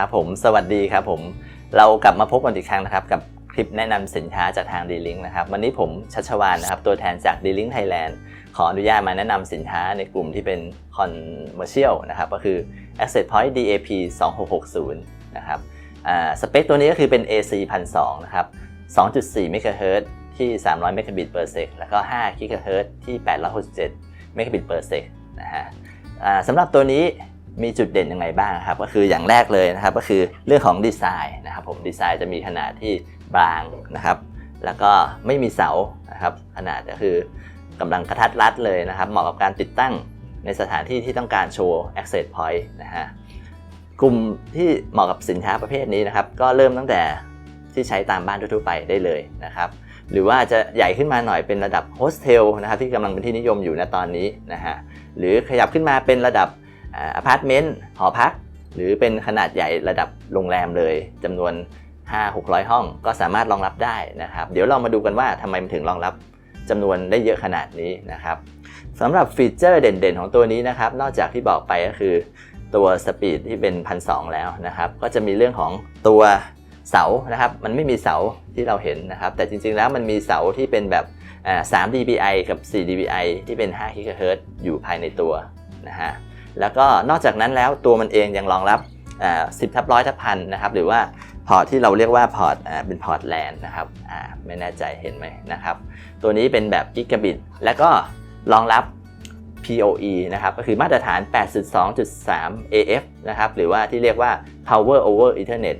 ครับผมสวัสดีครับผมเรากลับมาพบกันอีกครั้งนะครับ กับคลิปแนะนำสินค้าจากทาง D-Link นะครับวันนี้ผมชัชวานนะครับตัวแทนจาก D-Link Thailand ขออนุญาตมาแนะนำสินค้าในกลุ่มที่เป็น Commercial นะครับก็คือ Asset Point DAP 2660นะครับสเปคตัวนี้ก็คือเป็น AC 1,200นะครับ2.4 MHz ที่ 300 Mbit per sec แล้วก็5 GHz ที่ 867 Mbit per sec นะฮะสำหรับตัวนี้ มีจุดเด่นยังไงบ้างครับก็คืออย่างแรกเลยนะครับก็คือเรื่องของดีไซน์นะครับผมดีไซน์จะมีขนาดที่บางนะครับ แล้วก็ไม่มีเสานะครับ ขนาดก็คือกำลังกระทัดรัดเลยนะครับ เหมาะกับการติดตั้งในสถานที่ที่ต้องการโชว์ access point นะฮะกลุ่มที่เหมาะกับสินค้าประเภทนี้นะครับ ก็เริ่มตั้งแต่ที่ใช้ตามบ้านทั่วไปได้เลยนะครับ หรือว่าจะใหญ่ขึ้นมาหน่อยเป็นระดับโฮสเทลนะครับที่กำลังเป็นที่นิยมอยู่ณตอนนี้นะฮะหรือขยับขึ้นมาเป็นระดับ อพาร์ตเมนต์หอพัก หรือเป็นขนาดใหญ่ระดับโรงแรมเลยจำนวน 5-600 ห้องก็สามารถรองรับได้นะครับ เดี๋ยวเรามาดูกันว่าทำไมมันถึงรองรับจำนวนได้เยอะขนาดนี้นะครับสำหรับฟีเจอร์เด่นๆของตัวนี้นะครับ นอกจากที่บอกไปก็คือตัวสปีดที่เป็น1,200แล้วนะครับ ก็จะมีเรื่องของตัวเสานะครับ มันไม่มีเสาที่เราเห็นนะครับ แต่จริงๆแล้วมันมีเสาที่เป็นแบบ3 dBi กับ 4 dBi ที่เป็น5 GHz อยู่ภายในตัวนะฮะ แล้วก็นอกจากนั้นแล้วตัวมันเองยังรองรับ10ทับร้อยทับพันนะครับหรือว่าพอร์ตที่เราเรียกว่าพอร์ตเป็นพอร์ตแลนนะครับไม่แน่ใจเห็นไหมนะครับ ตัวนี้เป็นแบบกิกะบิตแล้วก็รองรับ PoE นะครับก็คือมาตรฐาน 8.2.3 AF นะครับหรือว่าที่เรียกว่า Power over Ethernet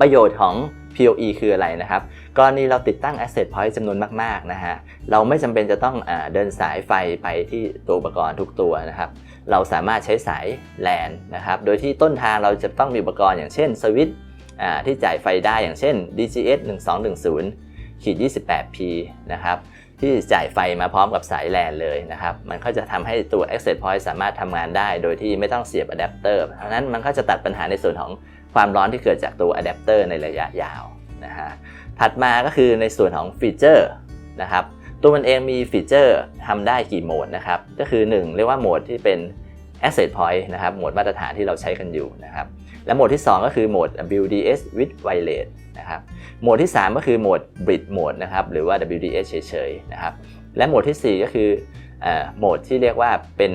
ประโยชน์ของ PoE คืออะไรนะครับกรณีเราติดตั้ง Asset Point จำนวนมาก ๆ นะฮะ เราไม่จำเป็นจะต้องอเดินสายไฟไปที่ตัวอุปกรณ์ทุกตัวนะครับ เราสามารถใช้สาย LAN นะครับ โดยที่ต้นทางเราจะต้องมีอุปกรณ์อย่างเช่นสวิตช์ที่จ่ายไฟได้อย่างเช่น DGS 1210ขีด 28P นะครับที่จ่ายไฟมาพร้อมกับสาย LAN เลยนะครับ มันก็จะทำให้ตัว Access Point สามารถทำงานได้ โดยที่ไม่ต้องเสียบอะแดปเตอร์เพราะนั้นมันก็จะตัดปัญหาในส่วนของความร้อนที่เกิดจากตัวอะแดปเตอร์ในระยะยาวนะฮะ ถัดมาก็คือในส่วนของฟีเจอร์นะครับ ตัวมันเองมีฟีเจอร์ทำได้กี่โหมดนะครับ ก็คือ 1 เรียกว่าโหมดที่เป็น Asset Point นะครับ โหมดมาตรฐานที่เราใช้กันอยู่นะครับ และโหมดที่ 2 ก็คือโหมด WDS with Wireless นะครับ โหมดที่ 3 ก็คือโหมด Bridge Mode นะครับ หรือว่า WDS เฉยๆนะครับ และโหมดที่ 4 ก็คือโหมดที่เรียกว่าเป็น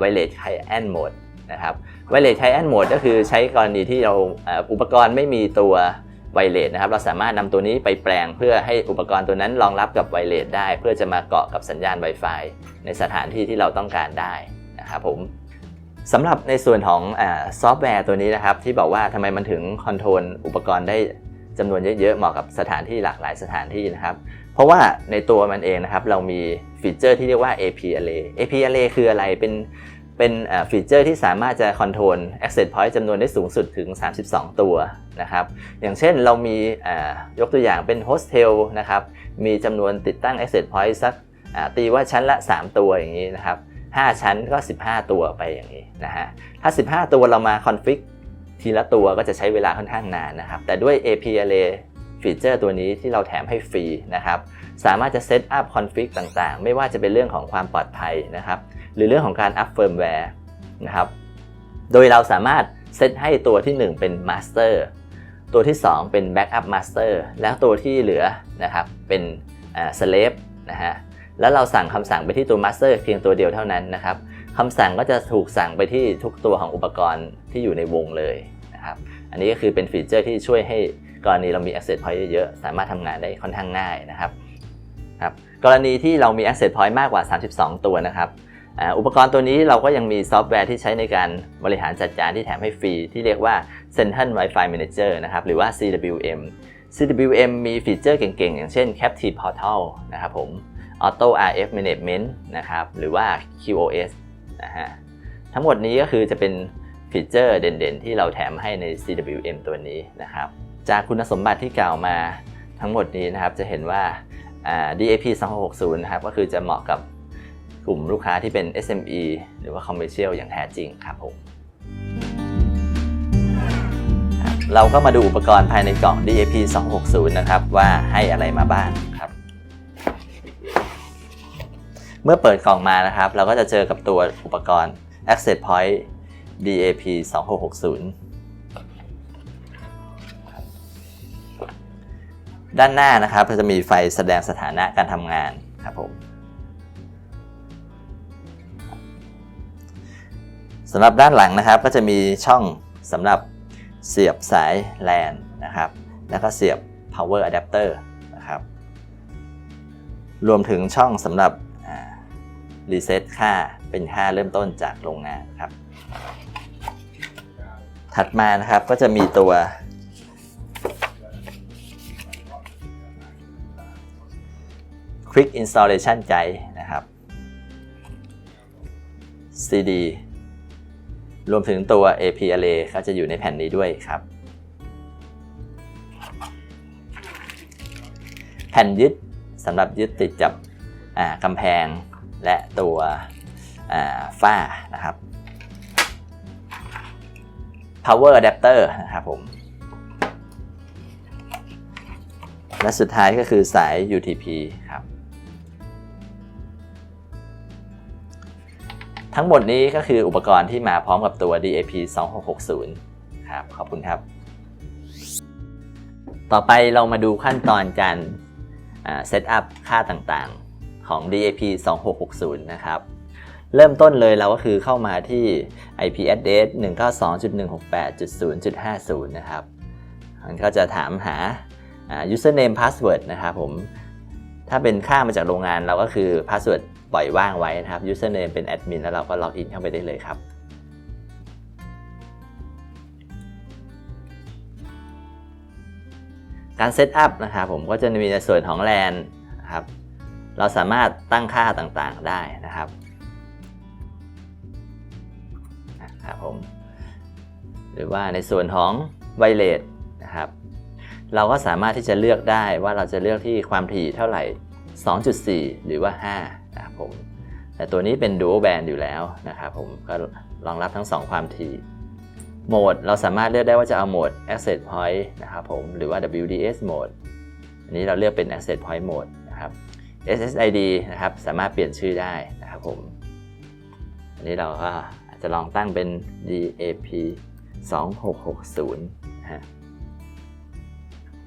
Wireless Client Mode นะครับ Wireless Client Mode ก็คือใช้กรณีที่เราอุปกรณ์ไม่มีตัว ไวเลสนะครับ เราสามารถนำตัวนี้ไปแปลงเพื่อให้อุปกรณ์ตัวนั้นรองรับกับไวเลสได้ เพื่อจะมาเกาะกับสัญญาณ Wi-Fi ในสถานที่ที่เราต้องการได้นะครับผมสำหรับในส่วนของซอฟต์แวร์ตัวนี้นะครับ ที่บอกว่าทำไมมันถึงคอนโทรลอุปกรณ์ได้จำนวนเยอะๆเหมาะกับสถานที่หลากหลายสถานที่นะครับ เพราะว่าในตัวมันเองนะครับ เรามีฟีเจอร์ที่เรียกว่า AP Array AP Array คืออะไรเป็น เป็นฟีเจอร์ที่สามารถจะคอนโทรล Access Point จำนวนได้สูงสุดถึง 32 ตัวนะครับอย่างเช่นเรามียกตัวอย่างเป็นโฮสเทลนะครับมีจำนวนติดตั้ง Access Point สักตีว่าชั้นละ 3 ตัวอย่างนี้นะครับ5ชั้นก็ 15 ตัวไปอย่างนี้นะฮะถ้า 15 ตัวเรามาคอนฟิกทีละตัวก็จะใช้เวลาค่อนข้างนานนะครับ แต่ด้วย AP Array ฟีเจอร์ตัวนี้ที่เราแถมให้ฟรีนะครับ สามารถจะเซตอัพคอนฟิกต่างๆ ไม่ว่าจะเป็นเรื่องของความปลอดภัยนะครับ หรือเรื่องของการอัพเฟิร์มแวร์นะครับ โดยเราสามารถเซตให้ตัวที่ 1 เป็น Master ตัวที่ 2 เป็น Backup Master แล้วตัวที่เหลือนะครับเป็นอ่า Slave นะฮะแล้วเราสั่งคำสั่งไปที่ตัว Master เพียงตัวเดียวเท่านั้นนะครับคำสั่งก็จะถูกสั่งไปที่ทุกตัวของอุปกรณ์ที่อยู่ในวงเลยนะครับอันนี้ก็คือเป็นฟีเจอร์ที่ช่วยให้กรณีเรามี Access Point เยอะๆ สามารถทำงานได้ค่อนข้างง่ายนะครับครับ กรณีที่เรามี Access Point มากกว่า 32 ตัวนะครับ อุปกรณ์ตัวนี้เราก็ยังมีซอฟต์แวร์ที่ใช้ในการบริหารจัดการที่แถมให้ฟรี ที่เรียกว่า Central Wi-Fi Manager นะครับหรือว่า CWM CWM มีฟีเจอร์เก่งๆ อย่างเช่น Captive Portal นะครับผม Auto RF Management นะครับหรือว่า QoS นะฮะทั้งหมดนี้ก็คือจะเป็นฟีเจอร์เด่นๆ ที่เราแถมให้ใน CWM ตัวนี้นะครับ จากคุณสมบัติที่กล่าวมาทั้งหมดนี้นะครับจะเห็นว่า DAP 2660นะครับก็คือจะเหมาะกับ กลุ่มลูกค้าที่เป็น SME หรือว่า Commercial อย่างแท้จริงครับผมเราก็มาดูอุปกรณ์ภายในกล่อง DAP 260 นะครับ ว่าให้อะไรมาบ้างครับ เมื่อเปิดกล่องมานะครับ เราก็จะเจอกับตัวอุปกรณ์ Access Point DAP 2660 ด้านหน้านะครับจะมีไฟแสดงสถานะการทำงานครับผม สำหรับด้านหลังนะครับก็จะมีช่องสำหรับเสียบสาย LAN นะครับ แล้วก็เสียบ power adapter นะครับ รวมถึงช่องสำหรับรีเซ็ตค่าเป็นค่าเริ่มต้นจากโรงงานครับ ถัดมานะครับก็จะมีตัว Quick Installation Guide นะครับ CD รวมถึงตัว AP Array ก็จะอยู่ในแผ่นนี้ด้วยครับ แผ่นยึดสำหรับยึดติดกับกำแพงและตัวฝ้านะครับ power adapter นะครับผม และสุดท้ายก็คือสาย UTP ครับ ทั้งหมดนี้ก็คืออุปกรณ์ที่มาพร้อมกับตัว DAP 2660ครับ ขอบคุณครับ ต่อไปเรามาดูขั้นตอนการเซตอัพค่าต่างๆของ DAP 2660นะครับ เริ่มต้นเลยเราก็คือเข้ามาที่ IP address 192.168.0.50 นะครับ มันก็จะถามหา username password นะครับผม ถ้าเป็นค่ามาจากโรงงานเราก็คือ password ปล่อยว่างไว้นะครับ username เป็น admin แล้วเราก็ล็อกอินเข้าไปได้เลยครับ การเซตอัพนะครับผมก็จะมีในส่วนของ LAN นะครับเราสามารถตั้งค่าต่างๆได้นะครับนะครับผมหรือว่าในส่วนของไวเลสนะครับ เราก็สามารถที่จะเลือกได้ว่าเราจะเลือกที่ความถี่เท่าไหร่ 2.4 หรือว่า 5 นะครับผมแต่ตัวนี้เป็น dual band อยู่แล้วนะครับผมก็รองรับทั้ง 2 ความถี่โหมดเราสามารถเลือกได้ว่าจะเอาโหมด access point นะครับผมหรือว่า WDS mode อันนี้เราเลือกเป็น access point mode นะครับ SSID นะครับสามารถเปลี่ยนชื่อได้นะครับผมอันนี้เราก็อาจจะลองตั้งเป็น DAP 2660นะฮะ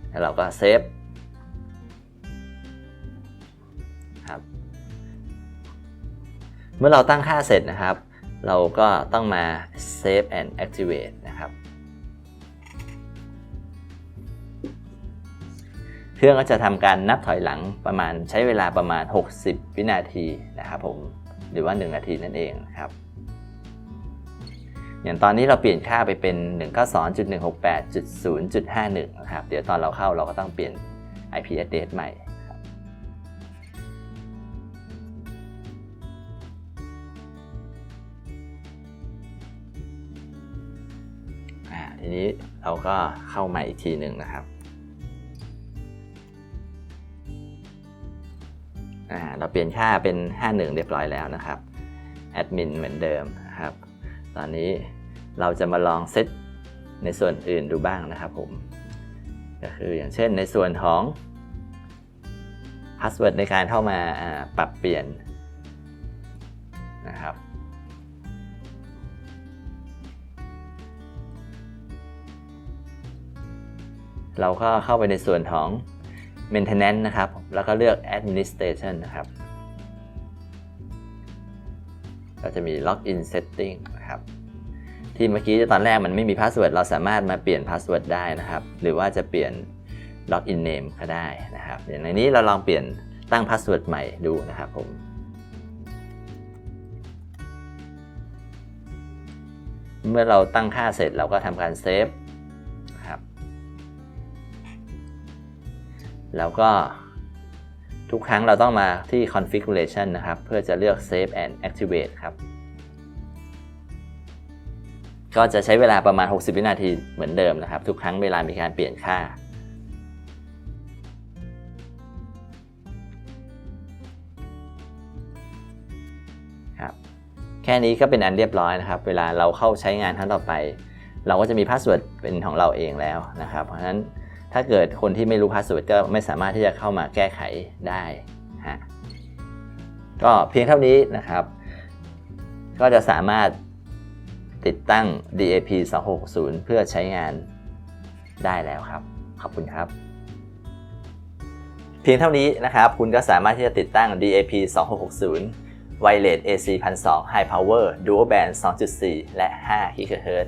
แล้วเราก็เซฟ เมื่อเราตั้งค่าเสร็จนะครับ เราก็ต้องมา save and activate นะครับ เครื่องก็จะทำการนับถอยหลังประมาณใช้เวลาประมาณ 60 วินาทีนะครับผมหรือว่า 1 นาทีนั่นเองครับ อย่างตอนนี้เราเปลี่ยนค่าไปเป็น 192.168.0.51 นะครับ เดี๋ยวตอนเราเข้าเราก็ต้องเปลี่ยน IP address ใหม่ ทีนี้เราก็เข้าม่อีกทีหนึ่งนะครับเราเปลี่ยนค่าเป็น 51 เรียบร้อยแล้วนะครับแอดมินเหมือนเดิมนะครับ ตอนนี้เราจะมาลองเซตในส่วนอื่นดูบ้างนะครับผม ก็คืออย่างเช่นในส่วนของ Password ในการเข้ามาปรับเปลี่ยน เราก็เข้าไปในส่วนของ Maintenance นะครับ แล้วก็เลือก Administration นะครับ ก็จะมี Login Setting นะครับ ที่เมื่อกี้ตอนแรกมันไม่มีพาสเวิร์ดเราสามารถมาเปลี่ยนพาสเวิร์ดได้นะครับ หรือว่าจะเปลี่ยน Login Name ก็ได้นะครับ อย่างในนี้เราลองเปลี่ยนตั้งพาสเวิร์ดใหม่ดูนะครับผมเมื่อเราตั้งค่าเสร็จเราก็ทำการเซฟ แล้วก็ทุกครั้งเราต้องมาที่ configuration นะครับ เพื่อจะเลือก save and activate ครับ ก็จะใช้เวลาประมาณ 60 วินาทีเหมือนเดิมนะครับ ทุกครั้งเวลามีการเปลี่ยนค่า ครับ แค่นี้ก็เป็นอันเรียบร้อยนะครับ เวลาเราเข้าใช้งานครั้งต่อไป เราก็จะมีพาสเวิร์ดเป็นของเราเองแล้วนะครับ เพราะฉะนั้น ถ้าเกิดคนที่ไม่รู้พาสเวิร์ดก็ไม่สามารถที่จะเข้ามาแก้ไขได้ฮะก็เพียงเท่านี้นะครับ ก็จะสามารถติดตั้ง DAP 260เพื่อใช้งานได้แล้วครับ ขอบคุณครับเพียงเท่านี้นะครับ คุณก็สามารถที่จะติดตั้ง DAP 2660 Wireless AC 1200 High Power Dual Band 2.4 และ5 GHz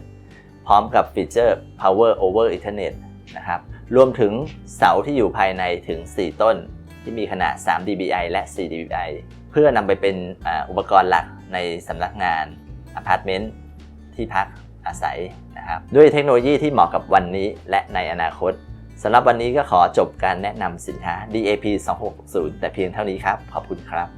พร้อมกับฟีเจอร์ Power over Ethernet นะครับ รวมถึงเสาที่อยู่ภายในถึง 4 ต้น ที่มีขนาด 3 dBi และ 4 dBi เพื่อนำไปเป็นอุปกรณ์หลักในสำนักงานอพาร์ตเมนต์ที่พักอาศัยนะครับด้วยเทคโนโลยีที่เหมาะกับวันนี้และในอนาคตสำหรับวันนี้ก็ขอจบการแนะนำสินค้า DAP 260แต่เพียงเท่านี้ครับ ขอบคุณครับ